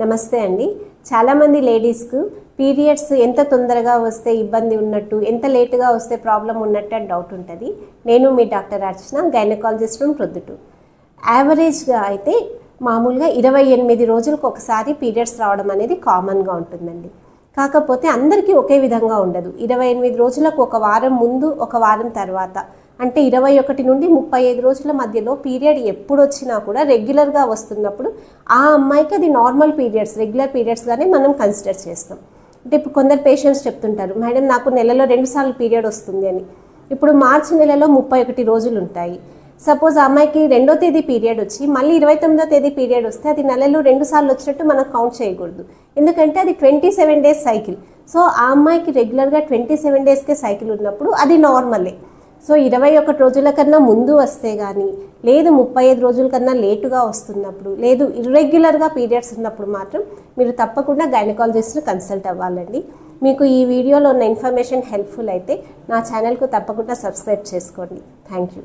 నమస్తే అండి. చాలామంది లేడీస్కు పీరియడ్స్ ఎంత తొందరగా వస్తే ఇబ్బంది ఉన్నట్టు ఎంత లేటుగా వస్తే ప్రాబ్లం ఉన్నట్టు అని డౌట్ ఉంటుంది. నేను మీ doctor Archana gynaecologist from Proddatur. యావరేజ్గా అయితే మామూలుగా ఇరవై ఎనిమిది రోజులకు ఒకసారి పీరియడ్స్ రావడం అనేది కామన్గా ఉంటుందండి. కాకపోతే అందరికీ ఒకే విధంగా ఉండదు. ఇరవై ఎనిమిది రోజులకు ఒక వారం ముందు ఒక వారం తర్వాత అంటే ఇరవై ఒకటి నుండి ముప్పై ఐదు రోజుల మధ్యలో పీరియడ్ ఎప్పుడు వచ్చినా కూడా రెగ్యులర్గా వస్తున్నప్పుడు ఆ అమ్మాయికి అది నార్మల్ పీరియడ్స్ రెగ్యులర్ పీరియడ్స్గానే మనం కన్సిడర్ చేస్తాం. అంటే ఇప్పుడు కొందరు పేషెంట్స్ చెప్తుంటారు మేడం నాకు నెలలో రెండు సార్లు పీరియడ్ వస్తుంది అని. ఇప్పుడు మార్చి నెలలో ముప్పై ఒకటి రోజులు ఉంటాయి. సపోజ్ ఆ అమ్మాయికి రెండో తేదీ పీరియడ్ వచ్చి మళ్ళీ ఇరవై తొమ్మిదో తేదీ పీరియడ్ వస్తే అది నెలలో రెండు సార్లు వచ్చినట్టు మనం కౌంట్ చేయకూడదు. ఎందుకంటే అది twenty seven days cycle. So ఆ అమ్మాయికి రెగ్యులర్గా ట్వంటీ సెవెన్ డేస్కే సైకిల్ ఉన్నప్పుడు అది నార్మలే. సో ఇరవై ఒకటి రోజుల కన్నా ముందు వస్తే కానీ లేదు ముప్పై ఐదు రోజుల కన్నా లేటుగా వస్తున్నప్పుడు లేదు ఇర్రెగ్యులర్గా పీరియడ్స్ ఉన్నప్పుడు మాత్రం మీరు తప్పకుండా గైనకాలజిస్ట్ని కన్సల్ట్ అవ్వాలండి. మీకు ఈ వీడియోలో ఉన్న ఇన్ఫర్మేషన్ హెల్ప్ఫుల్ అయితే నా ఛానల్కు తప్పకుండా సబ్స్క్రైబ్ చేసుకోండి. Thank you